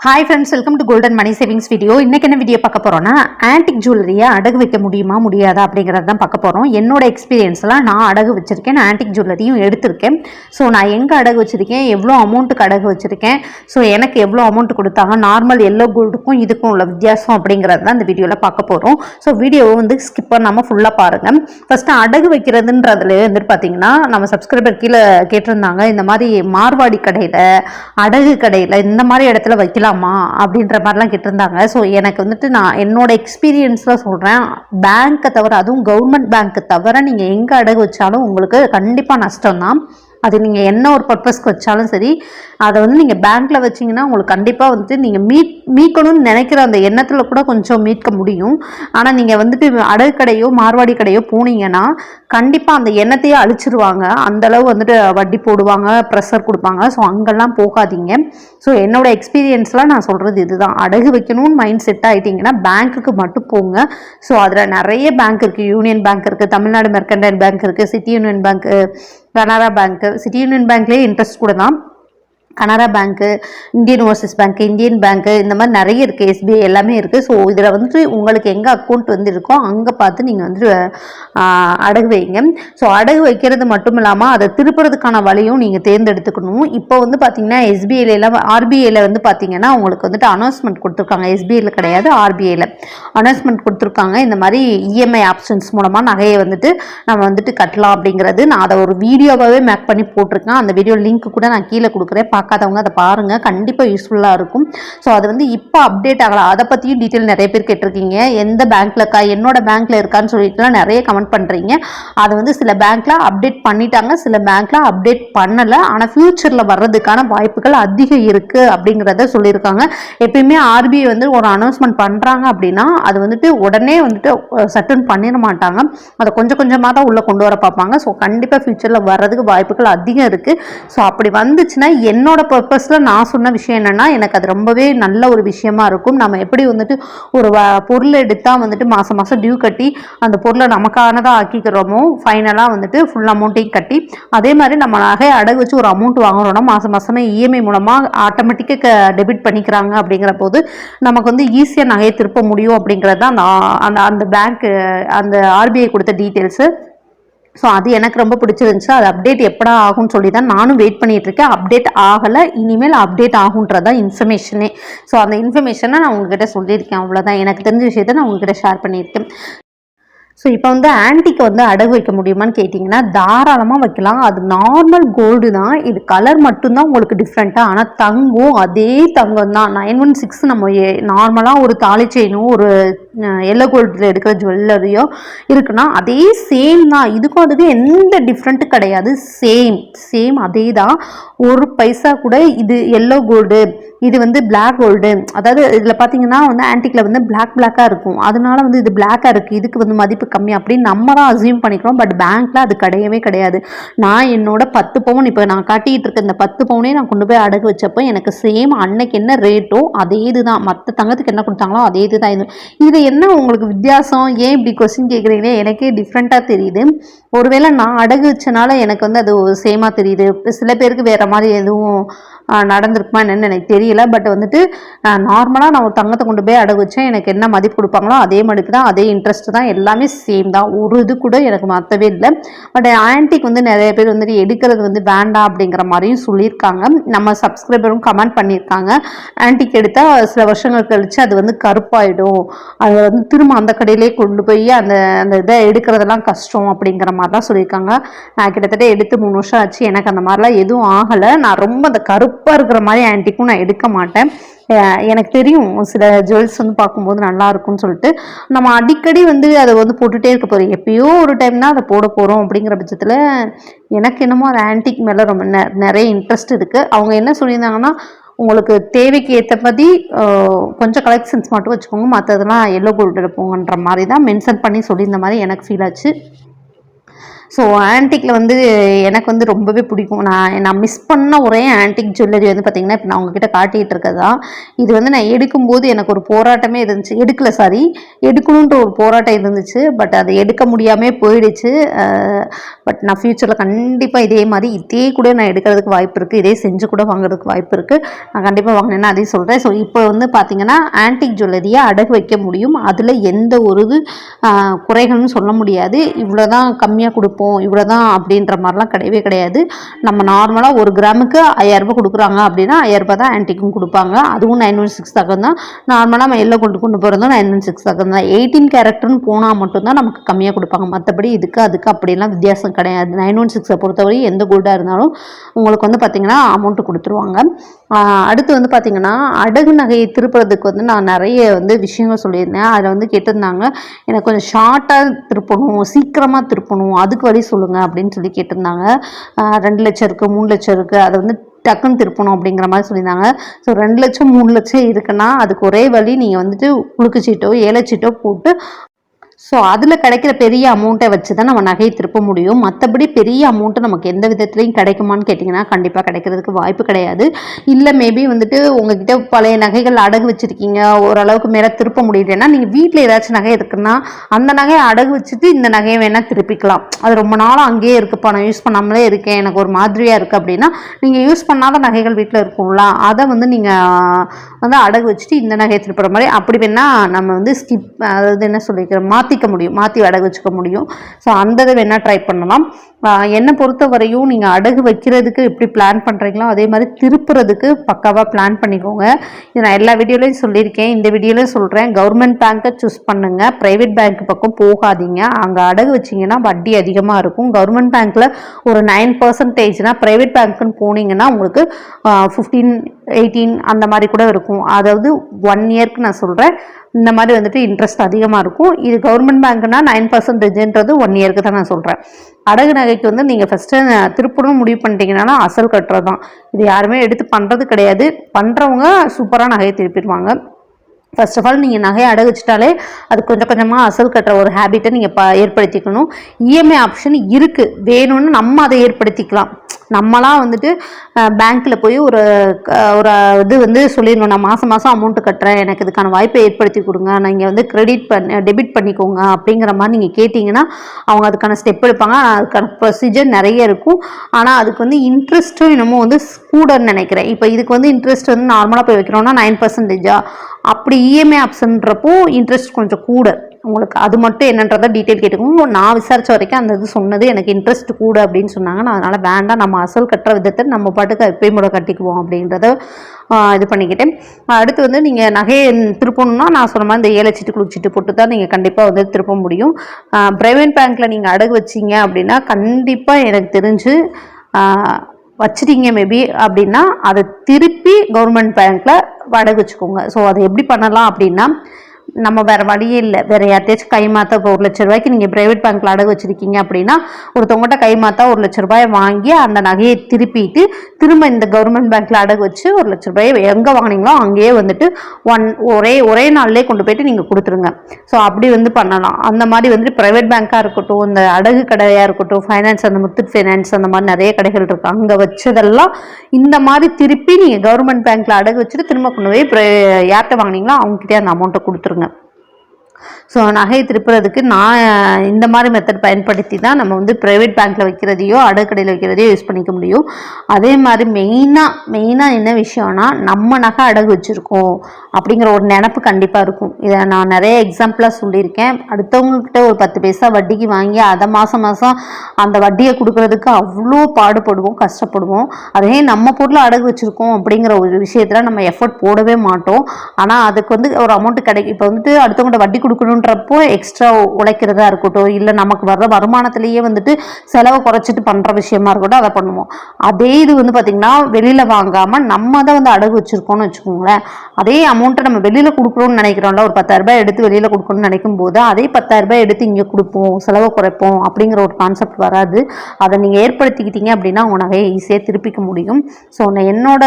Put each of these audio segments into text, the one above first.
Hi friends welcome to golden money savings video இன்னைக்கு என்ன video பார்க்க போகிறோன்னா ஆன்டிக் ஜுவல்லரியை அடகு வைக்க முடியுமா முடியாதா அப்படிங்கிறது தான் பார்க்க போகிறோம் என்னோட எக்ஸ்பீரியன்ஸ்லாம் நான் அடகு வச்சுருக்கேன் நான் ஆன்டிக் ஜுவல்லரியும் எடுத்திருக்கேன். ஸோ நான் எங்கே அடகு வச்சுருக்கேன் எவ்வளோ அமௌண்ட்டுக்கு அடகு வச்சுருக்கேன். ஸோ எனக்கு எவ்வளோ அமௌண்ட் கொடுத்தாங்க நார்மல் எல்லோ கோல்டுக்கும் இதுக்கும் உள்ள வித்தியாசம் அப்படிங்கிறது தான் இந்த வீடியோவில் பார்க்க போகிறோம் ஸோ வீடியோவை வந்து ஸ்கிப் பண்ணாமல் ஃபுல்லாக பாருங்கள் ஃபஸ்ட்டு அடகு வைக்கிறதுன்றதுல வந்துட்டு பார்த்தீங்கன்னா நம்ம சப்ஸ்கிரைபர் கீழே கேட்டிருந்தாங்க இந்த மாதிரி மார்வாடி கடையில் அடகு கடையில் இந்த மாதிரி இடத்துல வைக்கலாம் அப்படின்ற மாதிரிலாம் கேட்டிருந்தாங்க. ஸோ எனக்கு வந்துட்டு நான் என்னோட எக்ஸ்பீரியன்ஸில் சொல்கிறேன் பேங்க்கை தவிர அதுவும் கவர்மெண்ட் பேங்க்கை தவிர நீங்கள் எங்கே அடகு வச்சாலும் உங்களுக்கு கண்டிப்பாக நஷ்டம் தான் அது நீங்கள் என்ன ஒரு பர்பஸ்க்கு வச்சாலும் சரி அதை வந்து நீங்கள் பேங்க்கில் வச்சிங்கன்னா உங்களுக்கு கண்டிப்பாக வந்துட்டு நீங்கள் மீட் மீட்கணும்னு நினைக்கிற அந்த எண்ணத்தில் கூட கொஞ்சம் மீட்க முடியும். ஆனால் நீங்கள் வந்துட்டு அடகு கடையோ மார்வாடி கடையோ போனீங்கன்னா கண்டிப்பாக அந்த எண்ணத்தையே அழிச்சிருவாங்க. அந்தளவு வந்துட்டு வட்டி போடுவாங்க ப்ரெஷர் கொடுப்பாங்க. ஸோ அங்கெல்லாம் போகாதீங்க. ஸோ என்னோட எக்ஸ்பீரியன்ஸ்லாம் நான் சொல்கிறது இதுதான். அடகு வைக்கணும்னு மைண்ட் செட் ஆகிட்டிங்கன்னா பேங்க்குக்கு மட்டும் போங்க. ஸோ அதில் நிறைய பேங்க் இருக்குது யூனியன் பேங்க் இருக்குது தமிழ்நாடு மெர்கண்டைல் பேங்க் இருக்குது சிட்டி யூனியன் பேங்க்கு கனரா பேங்க்கு சிட்டி யூனியன் பேங்க்லேயே இன்ட்ரெஸ்ட் கூட தான் கனரா பேங்க்கு இந்தியன் ஓவர்சீஸ் பேங்க்கு இந்தியன் பேங்க்கு இந்த மாதிரி நிறைய இருக்குது எஸ்பிஐ எல்லாமே இருக்குது ஸோ இதில் வந்துட்டு உங்களுக்கு எங்கே அக்கௌண்ட் வந்து இருக்கோ அங்கே பார்த்து நீங்கள் வந்துட்டு அடகு வைங்க. ஸோ அடகு வைக்கிறது மட்டும் இல்லாமல் அதை திருப்புறதுக்கான வழியும் நீங்கள் தேர்ந்தெடுத்துக்கணும். இப்போ வந்து பார்த்தீங்கன்னா எஸ்பிஐல எல்லாம் வந்து பார்த்தீங்கன்னா உங்களுக்கு வந்துட்டு அனௌன்ஸ்மெண்ட் கொடுத்துருக்காங்க. எஸ்பிஐயில் கிடையாது ஆர்பிஐயில் அனௌன்ஸ்மெண்ட் கொடுத்துருக்காங்க. இந்த மாதிரி இஎம்ஐ ஆப்ஷன்ஸ் மூலமாக நகையை வந்துட்டு நம்ம வந்துட்டு கட்டலாம் அப்படிங்கிறது. நான் அதை ஒரு வீடியோவாகவே மேக் பண்ணி போட்டிருக்கேன். அந்த வீடியோ லிங்க் கூட நான் கீழே கொடுக்குறேன். பார்க்காதவங்க அதை பாருங்கள் கண்டிப்பாக யூஸ்ஃபுல்லாக இருக்கும். ஸோ அது வந்து இப்போ அப்டேட் ஆகலாம் அதை பற்றியும் டீட்டெயில் நிறைய பேர் கேட்டிருக்கீங்க. எந்த பேங்க்கில் இருக்கா? என்னோட பேங்க்கில் இருக்கான்னு சொல்லிட்டுலாம் நிறைய கமெண்ட் பண்ணுறீங்க அதை வந்து சில பேங்க்கில் அப்டேட் பண்ணிட்டாங்க. சில பேங்க்கில் அப்டேட் பண்ணலை. ஆனால் ஃப்யூச்சரில் வர்றதுக்கான வாய்ப்புகள் அதிகம் இருக்குது அப்படிங்கிறத சொல்லியிருக்காங்க. எப்பயுமே ஆர்பிஐ வந்து ஒரு அனௌன்ஸ்மெண்ட் பண்ணுறாங்க அப்படின்னா அது வந்துட்டு உடனே வந்துட்டு சட்டுன்னு பண்ணிட மாட்டாங்க. அதை கொஞ்சம் கொஞ்சமாக தான் உள்ளே கொண்டு வர பார்ப்பாங்க. ஸோ கண்டிப்பாக ஃப்யூச்சரில் வர்றதுக்கு வாய்ப்புகள் அதிகம் இருக்குது ஸோ அப்படி வந்துச்சுன்னா என்னோட பர்பஸில் நான் சொன்ன விஷயம் என்னென்னா எனக்கு அது ரொம்பவே நல்ல ஒரு விஷயமா இருக்கும். நம்ம எப்படி வந்துட்டு ஒரு பொருள் எடுத்தால் வந்துட்டு மாதம் மாதம் டியூ கட்டி அந்த பொருளை நமக்கானதாக ஆக்கிக்கிறோமோ ஃபைனலாக வந்துட்டு ஃபுல் அமௌண்ட்டையும் கட்டி அதே மாதிரி நம்ம நகை அடகு வச்சு ஒரு அமௌண்ட் வாங்குறோம்னா மாதம் மாதமே இஎம்ஐ மூலமாக ஆட்டோமேட்டிக்காக டெபிட் பண்ணிக்கிறாங்க அப்படிங்கிற போது நமக்கு வந்து ஈஸியாக நகையை திருப்ப முடியும் அப்படிங்கிறது தான் அந்த அந்த பேங்க் அந்த ஆர்பிஐ கொடுத்த டீட்டெயில்ஸு ஸோ அது எனக்கு ரொம்ப பிடிச்சிருந்துச்சு. அது அப்டேட் எப்படா ஆகும்னு சொல்லி தான் நானும் வெயிட் பண்ணிகிட்ருக்கேன் இருக்கேன் அப்டேட் ஆகலை. இனிமேல் அப்டேட் ஆகுன்றதான் இன்ஃபர்மேஷனே ஸோ அந்த இன்ஃபர்மேஷனை நான் உங்ககிட்ட சொல்லியிருக்கேன். அவ்வளோதான் எனக்கு தெரிஞ்ச விஷயத்தை நான் உங்ககிட்ட ஷேர் பண்ணியிருக்கேன். ஸோ இப்போ வந்து ஆன்டிக்கு வந்து அடகு வைக்க முடியுமான்னு கேட்டிங்கன்னா தாராளமாக வைக்கலாம். அது நார்மல் கோல்டு தான். இது கலர் மட்டும்தான் உங்களுக்கு டிஃப்ரெண்ட்டாக ஆனால் தங்கம் அதே தங்கம் தான். நைன் ஒன் சிக்ஸ் நம்ம நார்மலாக ஒரு தாலி செயினும் ஒரு எல்லோ கோல்டில் எடுக்கிற ஜுவல்லரியோ இருக்குன்னா அதே சேம் தான். இதுக்கும் அதுக்கும் எந்த டிஃப்ரெண்ட்டும் கிடையாது. சேம் சேம் அதே தான். ஒரு பைசா கூட இது எல்லோ கோல்டு இது வந்து பிளாக் கோல்டு அதாவது இதில் பார்த்தீங்கன்னா வந்து ஆன்டிக்கில் வந்து பிளாக் பிளாக்காக இருக்கும். அதனால வந்து இது பிளாக்காக இருக்குது இதுக்கு வந்து மதிப்பு கம்மி அப்படின்னு நம்ம தான் அசியூம் பண்ணிக்கிறோம். பட் பேங்க்கில் அது கிடையவே கிடையாது. நான் என்னோட பத்து பவுன் இப்போ நான் காட்டிகிட்டு இருக்க இந்த பத்து பவுனே நான் கொண்டு போய் அடகு வச்சப்போ எனக்கு சேம் அன்னைக்கு என்ன ரேட்டோ அதே இது தான். மற்ற தங்கத்துக்கு என்ன கொடுத்தாங்களோ அதே இது தான். இது இது என்ன உங்களுக்கு வித்தியாசம்? ஏன் இப்படி கொஸ்டின் கேட்குறீங்களே எனக்கே டிஃப்ரெண்ட்டாக தெரியுது. ஒருவேளை நான் அடகு வச்சனால எனக்கு வந்து அது சேமாக தெரியுது. சில பேருக்கு வேறு மாதிரி எதுவும் நடந்திருக்குமா என்னன்னு எனக்கு தெரியல. பட் வந்துட்டு நார்மலாக நான் ஒரு தங்கத்தை கொண்டு போய் அடகு வச்சேன். எனக்கு என்ன மதிப்பு கொடுப்பாங்களோ அதே மதிப்பு தான் அதே இன்ட்ரெஸ்ட் தான் எல்லாமே சேம் தான். ஒரு இது கூட எனக்கு மாற்றவே இல்லை. பட் ஆன்டிக் வந்து நிறைய பேர் வந்துட்டு எடுக்கிறது வந்து வேண்டாம் அப்படிங்கிற மாதிரியும் சொல்லியிருக்காங்க. நம்ம சப்ஸ்கிரைபரும் கமெண்ட் பண்ணியிருக்காங்க. ஆன்டிக் எடுத்தால் சில வருஷங்கள் கழித்து அது வந்து கருப்பாயிடும். அது வந்து திரும்ப அந்த கடையிலே கொண்டு போய் அந்த அந்த இதை எடுக்கிறதெல்லாம் கஷ்டம் அப்படிங்கிற மாதிரி தான் சொல்லியிருக்காங்க. நான் கிட்டத்தட்ட எடுத்து மூணு வருஷம் ஆச்சு. எனக்கு அந்த மாதிரிலாம் எதுவும் ஆகலை. நான் ரொம்ப அந்த கருப்பு கருப்பாக இருக்கிற மாதிரி ஆன்டிக்கும் நான் எடுக்க மாட்டேன். எனக்கு தெரியும் சில ஜுவல்ஸ் வந்து பார்க்கும்போது நல்லா இருக்கும்னு சொல்லிட்டு. நம்ம அடிக்கடி வந்து அதை வந்து போட்டுகிட்டே இருக்க போகிறோம் எப்பயோ ஒரு டைம் தான் அதை போட போகிறோம் அப்படிங்கிற பட்சத்தில் எனக்கு என்னமோ அது ஆன்டிக் மேலே ரொம்ப நெ- நிறைய இன்ட்ரெஸ்ட் இருக்குது அவங்க என்ன சொல்லியிருந்தாங்கன்னா உங்களுக்கு தேவைக்கு ஏற்ற மாதிரி கொஞ்சம் கலெக்ஷன்ஸ் மட்டும் வச்சுக்கோங்க. மற்றதெல்லாம் எல்லோ கோல்டு எடுப்போங்கன்ற மாதிரி தான் மென்ஷன் பண்ணி சொல்லியிருந்த மாதிரி எனக்கு ஃபீல் ஆச்சு. ஸோ ஆன்டிக்கில் வந்து எனக்கு வந்து ரொம்பவே பிடிக்கும். நான் நான் மிஸ் பண்ண ஒரே ஆன்டிக் ஜுவல்லரி வந்து பார்த்திங்கன்னா இப்போ நான் உங்ககிட்ட காட்டிகிட்டு இருக்கதா? இது வந்து நான் எடுக்கும்போது எனக்கு ஒரு போராட்டமே இருந்துச்சு. எடுக்கல சாரி எடுக்கணுன்ற ஒரு போராட்டம் இருந்துச்சு. பட் அதை எடுக்க முடியாமல் போயிடுச்சு. பட் நான் ஃப்யூச்சரில் கண்டிப்பாக இதே மாதிரி இதே கூட நான் எடுக்கிறதுக்கு வாய்ப்பு இருக்குது இதே செஞ்சு கூட வாங்குறதுக்கு வாய்ப்பு இருக்குது நான் கண்டிப்பாக வாங்கினேன்னா அதையும் சொல்கிறேன் ஸோ இப்போ வந்து பார்த்தீங்கன்னா ஆன்டிக் ஜுவல்லரியை அடகு வைக்க முடியும். அதில் எந்த ஒரு குறைகளும் குறைகள்னு சொல்ல முடியாது. இவ்வளோ தான் கம்மியாக கொடுப்போம். இவ்வளோ தான் அப்படின்ற மாதிரிலாம் கிடையவே கிடையாது. நம்ம நார்மலாக ஒரு கிராமுக்கு ஐயாயிரரூபா கொடுக்குறாங்க அப்படின்னா ஐயாயிரரூபா தான் ஆன்டிக்கும் கொடுப்பாங்க. அதுவும் நைன் ஒன் சிக்ஸ் தக்கம் தான். நார்மலாக நம்ம எல்லாம் கொண்டு கொண்டு போகிறதும் நைன் ஒன் சிக்ஸ் தக்கம் தான். எயிட்டீன் கேரக்டர்னு போனால் மட்டும்தான் நமக்கு கம்மியாக கொடுப்பாங்க. மற்றபடி இதுக்கு அதுக்கு அப்படிலாம் வித்தியாசம் கிடையாது. நைன் ஒன் சிக்ஸை பொறுத்தவரை எந்த கோல்டாக இருந்தாலும் உங்களுக்கு வந்து பார்த்திங்கன்னா அமௌண்ட்டு கொடுத்துருவாங்க. அடுத்து வந்து பார்த்திங்கன்னா அடகு நகையை திருப்புறதுக்கு வந்து நான் நிறைய வந்து விஷயங்கள் சொல்லியிருந்தேன். அதில் வந்து கேட்டிருந்தாங்க எனக்கு கொஞ்சம் ஷார்ட்டாக திருப்பணும் சீக்கிரமாக திருப்பணும் அதுக்கு வழி சொல்லுங்கள் அப்படின்னு சொல்லி கேட்டிருந்தாங்க. ரெண்டு லட்சம் இருக்குது மூணு லட்சம் இருக்குது அதை வந்து டக்குன்னு திருப்பணும் அப்படிங்கிற மாதிரி சொல்லியிருந்தாங்க. ஸோ ரெண்டு லட்சம் மூணு லட்சம் இருக்குன்னா அதுக்கு ஒரே வழி நீங்கள் வந்துட்டு குலுக்குச்சீட்டோ ஏலச்சீட்டோ போட்டு ஸோ அதில் கிடைக்கிற பெரிய அமௌண்ட்டை வச்சு தான் நம்ம நகையை திருப்ப முடியும். மற்றபடி பெரிய அமௌண்ட்டு நமக்கு எந்த விதத்துலையும் கிடைக்குமான்னு கேட்டிங்கன்னா கண்டிப்பாக கிடைக்கிறதுக்கு வாய்ப்பு கிடையாது. இல்லை மேபி வந்துட்டு உங்ககிட்ட பழைய நகைகள் அடகு வச்சுருக்கீங்க. ஓரளவுக்கு மேலே திருப்ப முடியலன்னா நீங்கள் வீட்டில் ஏதாச்சும் நகை இருக்குன்னா அந்த நகையை அடகு வச்சுட்டு இந்த நகையை வேணால் திருப்பிக்கலாம். அது ரொம்ப நாளாக அங்கேயே இருக்குப்பா நான் யூஸ் பண்ணாமலே இருக்கேன். எனக்கு ஒரு மாதிரியாக இருக்குது அப்படின்னா நீங்கள் யூஸ் பண்ணாத நகைகள் வீட்டில் இருக்கும்ல அதை வந்து நீங்கள் வந்து அடகு வச்சுட்டு இந்த நகையை திருப்புற மாதிரி. அப்படி வேணால் நம்ம வந்து ஸ்கிப் அதாவது என்ன சொல்லிக்கிறோம் மாற்றிக்க முடியும் மாற்றி அடகு வச்சுக்க முடியும். ஸோ அந்த இதை வேணால் ட்ரை பண்ணலாம். என்னை பொறுத்த வரையும் நீங்கள் அடகு வைக்கிறதுக்கு எப்படி பிளான் பண்ணுறீங்களோ அதே மாதிரி திருப்புறதுக்கு பக்காவாக பிளான் பண்ணிக்கோங்க. இது நான் எல்லா வீடியோலையும் சொல்லியிருக்கேன். இந்த வீடியோலையும் சொல்கிறேன் கவர்மெண்ட் பேங்க்கை சூஸ் பண்ணுங்கள் ப்ரைவேட் பேங்க் பக்கம் போகாதீங்க. அங்கே அடகு வச்சிங்கன்னா வட்டி அதிகமாக இருக்கும். கவர்மெண்ட் பேங்க்கில் ஒரு நைன் பர்சன்டேஜ்னால் ப்ரைவேட் பேங்க்குன்னு போனீங்கன்னா உங்களுக்கு ஃபிஃப்டீன் எயிட்டீன் அந்த மாதிரி கூட இருக்கும். அதாவது ஒன் இயர்க்கு நான் சொல்கிறேன் இந்த மாதிரி வந்துட்டு இன்ட்ரெஸ்ட் அதிகமாக இருக்கும். இது கவர்மெண்ட் பேங்க்னா நைன் பர்சன்டேஜ்ன்றது ஒன் இயர்க்கு தான் நான் சொல்கிறேன் அடகு நகைக்கு வந்து நீங்கள் ஃபஸ்ட்டு திருப்பணும் முடிவு பண்ணிட்டீங்கன்னா அசல் கட்டுறது தான் இது யாருமே எடுத்து பண்ணுறது கிடையாது. பண்ணுறவங்க சூப்பராக நகையை திருப்பிடுவாங்க. ஃபர்ஸ்ட் ஆஃப் ஆல் நீங்கள் நகையை அடகு வச்சிட்டாலே அது கொஞ்சம் கொஞ்சமாக அசல் கட்டுற ஒரு ஹேபிட்டை நீங்கள் ப ஏற்படுத்திக்கணும். இஎம்ஐ ஆப்ஷன் இருக்குது வேணும்னு நம்ம அதை ஏற்படுத்திக்கலாம். நம்மளாம் வந்துட்டு பேங்க்கில் போய் ஒரு ஒரு இது வந்து சொல்லிடணும். நான் மாதம் மாதம் அமௌண்ட்டு கட்டுறேன். எனக்கு இதுக்கான வாய்ப்பை ஏற்படுத்தி கொடுங்க. நீங்கள் வந்து கிரெடிட் பண்ணி டெபிட் பண்ணிக்கோங்க அப்படிங்கிற மாதிரி நீங்கள் கேட்டிங்கன்னா அவங்க அதுக்கான ஸ்டெப் எடுப்பாங்க. அதுக்கான ப்ரொசீஜர் நிறைய இருக்கும். ஆனால் அதுக்கு வந்து இன்ட்ரெஸ்ட்டும் என்னமோ வந்து கூடன்னு நினைக்கிறேன். இப்போ இதுக்கு வந்து இன்ட்ரெஸ்ட் வந்து நார்மலாக போய் வைக்கிறோம்னா நைன் பர்சன்டேஜா அப்படி இஎம்ஐ ஆப்ஷன்றப்போ இன்ட்ரெஸ்ட் கொஞ்சம் கூட. உங்களுக்கு அது மட்டும் என்னன்றதை டீட்டெயில் கேட்டுக்கோங்க. நான் விசாரித்த வரைக்கும் அந்த இது சொன்னது எனக்கு இன்ட்ரெஸ்ட் கூட அப்படின்னு சொன்னாங்க. நான் அதனால் வேண்டாம் நம்ம அசல் கட்டுற விதத்தை நம்ம பாட்டுக்கு எப்பயும் கூட கட்டிக்குவோம் அப்படின்றத இது பண்ணிக்கிட்டேன். அடுத்து வந்து நீங்கள் நகையை திருப்பணும்னா நான் சொன்ன மாதிரி இந்த சீட்டு குளிச்சிட்டு போட்டு தான் நீங்கள் கண்டிப்பாக வந்து திருப்ப முடியும். ப்ரைவேட் பேங்க்கில் நீங்கள் அடகு வச்சீங்க அப்படின்னா கண்டிப்பாக எனக்கு தெரிஞ்சு வச்சுட்டீங்க மேபி அப்படின்னா அதை திருப்பி கவர்மெண்ட் பேங்க்கில் வடை வச்சுக்கோங்க. ஸோ அதை எப்படி பண்ணலாம் அப்படின்னா நம்ம வேறு வழியே இல்லை. வேறு யார்த்தையாச்சும் கை மாற்ற இப்போ ஒரு லட்ச ரூபாய்க்கு நீங்கள் ப்ரைவேட் பேங்க்கில் அடகு வச்சுருக்கீங்க அப்படின்னா ஒருத்தவங்கள்ட்ட கை மாற்றா ஒரு லட்ச ரூபாயை வாங்கி அந்த நகையை திருப்பிட்டு திரும்ப இந்த கவர்மெண்ட் பேங்க்கில் அடகு வச்சு ஒரு லட்ச ரூபாயை எங்கே வாங்குனீங்களோ அங்கேயே வந்துட்டு ஒன் ஒரே ஒரே நாள்லேயே கொண்டு போயிட்டு நீங்கள் கொடுத்துருங்க. ஸோ அப்படி வந்து பண்ணலாம். அந்த மாதிரி வந்து ப்ரைவேட் பேங்க்காக இருக்கட்டும் இந்த அடகு கடையாக இருக்கட்டும் ஃபைனான்ஸ் அந்த முத்துட் ஃபைனான்ஸ் அந்த மாதிரி நிறைய கடைகள் இருக்குது அங்கே வச்சதெல்லாம் இந்த மாதிரி திருப்பி நீங்கள் கவர்மெண்ட் பேங்க்கில் அடகு வச்சுட்டு திரும்ப கொண்டு போய் யார்கிட்ட வாங்கினீங்களோ அவங்ககிட்டயே அந்த அமௌண்ட்டை கொடுத்துருங்க. ஸோ நகையை திருப்புறதுக்கு நான் இந்த மாதிரி மெத்தட் பயன்படுத்தி தான் நம்ம வந்து ப்ரைவேட் பேங்க்கில் வைக்கிறதையோ அடக்கடையில் வைக்கிறதையோ யூஸ் பண்ணிக்க முடியும். அதே மாதிரி மெயினாக மெயினாக என்ன விஷயம்னா நம்ம நகை அடகு வச்சுருக்கோம் அப்படிங்கிற ஒரு நினப்பு கண்டிப்பாக இருக்கும். இதை நான் நிறைய எக்ஸாம்பிளாக சொல்லியிருக்கேன். அடுத்தவங்கக்கிட்ட ஒரு பத்து பைசா வட்டிக்கு வாங்கி அதை மாதம் மாதம் அந்த வட்டியை கொடுக்கறதுக்கு அவ்வளோ பாடுபடுவோம் கஷ்டப்படுவோம். அதே நம்ம பொருளை அடகு வச்சுருக்கோம் அப்படிங்கிற ஒரு விஷயத்தில் நம்ம எஃபர்ட் போடவே மாட்டோம். ஆனால் அதுக்கு வந்து ஒரு அமௌண்ட் கிடைக்கும் இப்போ வந்துட்டு அடுத்தவங்கள்ட்ட வட்டி கொடுக்கணுன்றப்போ எக்ஸ்ட்ரா உழைக்கிறதா இருக்கட்டும் இல்லை நமக்கு வர்ற வருமானத்திலேயே வந்துட்டு செலவை குறைச்சிட்டு பண்ணுற விஷயமா இருக்கட்டும் அதை பண்ணுவோம். அதே இது வந்து பார்த்திங்கன்னா வெளியில் வாங்காமல் நம்ம தான் வந்து அடகு வச்சுருக்கோம்னு வச்சுக்கோங்களேன். அதே அமௌண்ட்டை நம்ம வெளியில் கொடுக்குறோம்னு நினைக்கிறோம்ல ஒரு பத்தாயிரம் ரூபாய் எடுத்து வெளியில் கொடுக்கணும்னு நினைக்கும் போது அதே பத்தாயிரரூபாய் எடுத்து இங்கே கொடுப்போம் செலவை குறைப்போம் அப்படிங்கிற ஒரு கான்செப்ட் வராது. அதை நீங்கள் ஏற்படுத்திக்கிட்டீங்க அப்படின்னா உங்கள் நகையை ஈஸியாக திருப்பிக்க முடியும். ஸோ நான் என்னோட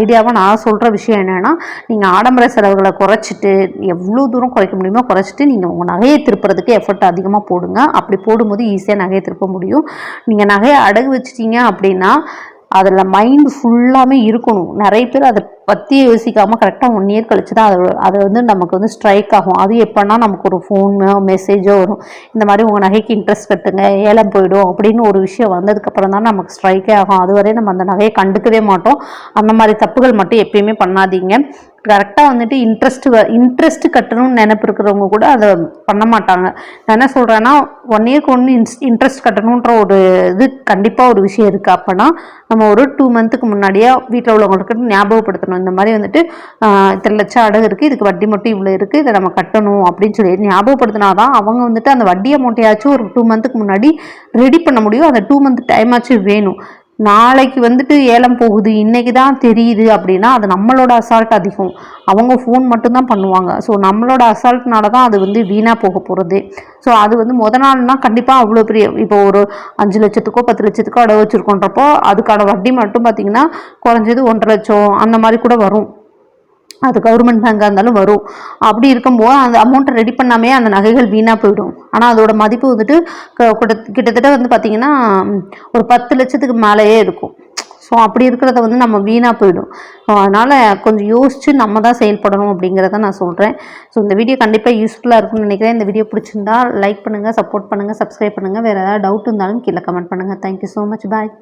ஐடியாவை நான் சொல்கிற விஷயம் என்னென்னா நீங்கள் ஆடம்பர செலவுகளை குறைச்சிட்டு எவ்வளோ தூரம் குறைக்க குறைக்க முடியுமோ குறைச்சிட்டு நீங்கள் உங்கள் நகையை திருப்புறதுக்கு எஃபர்ட் அதிகமாக போடுங்க. அப்படி போடும்போது ஈஸியாக நகையை திருப்ப முடியும். நீங்கள் நகையை அடகு வச்சிட்டீங்க அப்படின்னா அதில் மைண்ட் ஃபுல்லாமே இருக்கணும். நிறைய பேர் அதை பற்றி யோசிக்காமல் கரெக்டாக ஒன் இயர் கழிச்சு தான் அது அது வந்து நமக்கு வந்து ஸ்ட்ரைக் ஆகும். அது எப்போனா நமக்கு ஒரு ஃபோனோ மெசேஜோ வரும். இந்த மாதிரி உங்கள் நகைக்கு இன்ட்ரெஸ்ட் கட்டுங்க ஏலம் போயிடும் அப்படின்னு ஒரு விஷயம் வந்ததுக்கப்புறம் தான் நமக்கு ஸ்ட்ரைக்கே ஆகும். அதுவரை நம்ம அந்த நகையை கண்டுக்கவே மாட்டோம். அந்த மாதிரி தப்புகள் மட்டும் எப்பயுமே பண்ணாதீங்க. கரெக்டாக வந்துட்டு இன்ட்ரெஸ்ட் இன்ட்ரெஸ்ட் கட்டணும்னு நினப்பு இருக்கிறவங்க கூட அதை பண்ண மாட்டாங்க. நான் என்ன சொல்கிறேன்னா ஒன் இயர்க்கு ஒன்று இன்ஸ் இன்ட்ரெஸ்ட் கட்டணுன்ற ஒரு இது கண்டிப்பாக ஒரு விஷயம் இருக்குது அப்போனா நம்ம ஒரு டூ மந்த்துக்கு முன்னாடியே வீட்டில் உள்ளவங்களுக்கு ஞாபகப்படுத்தணும். இந்த மாதிரி வந்துட்டு இத்தனை லட்சம் அடகு இருக்குது இதுக்கு வட்டி மட்டும் இவ்வளோ இருக்குது இதை நம்ம கட்டணும் அப்படின்னு சொல்லி ஞாபகப்படுத்தினா தான் அவங்க வந்துட்டு அந்த வட்டி அமௌண்ட்டையாச்சும் ஒரு டூ மந்த்துக்கு முன்னாடி ரெடி பண்ண முடியும். அந்த டூ மந்த் டைமாச்சும் வேணும். நாளைக்கு வந்துட்டு ஏலம் போகுது இன்றைக்கி தான் தெரியுது அப்படின்னா அது நம்மளோட அசால்ட் அதிகம். அவங்க ஃபோன் மட்டும்தான் பண்ணுவாங்க. ஸோ நம்மளோட அசால்ட்னால தான் அது வந்து வீணாக போக போகிறது ஸோ அது வந்து முத நாள்னா கண்டிப்பாக அவ்வளோ பெரிய இப்போ ஒரு அஞ்சு லட்சத்துக்கோ பத்து லட்சத்துக்கோ அடவு வச்சுருக்கோன்றப்போ அதுக்கான வட்டி மட்டும் பார்த்திங்கன்னா குறைஞ்சது ஒன்றரை லட்சம் அந்த மாதிரி கூட வரும். அது கவர்மெண்ட் பேங்காக இருந்தாலும் வரும். அப்படி இருக்கும்போது அந்த அமௌண்ட்டை ரெடி பண்ணாமே அந்த நகைகள் வீணாக போயிடும். ஆனால் அதோட மதிப்பு வந்துட்டு க- கிட்ட- கிட்டத்தட்ட வந்து பார்த்திங்கன்னா ஒரு பத்து லட்சத்துக்கு மேலேயே இருக்கும். ஸோ அப்படி இருக்கிறத வந்து நம்ம வீணாக போயிடும். ஸோ அதனால் கொஞ்சம் யோசித்து நம்ம தான் செயல்படணும் அப்படிங்கிறத நான் சொல்கிறேன் ஸோ இந்த வீடியோ கண்டிப்பாக யூஸ்ஃபுல்லாக இருக்கும்னு நினைக்கிறேன். இந்த வீடியோ பிடிச்சிருந்தா லைக் பண்ணுங்கள் சப்போர்ட் பண்ணுங்கள் சப்ஸ்கிரைப் பண்ணுங்கள் வேறு ஏதாவது டவுட் இருந்தாலும் கீழே கமெண்ட் பண்ணுங்கள் தேங்க்யூ ஸோ மச் பாய்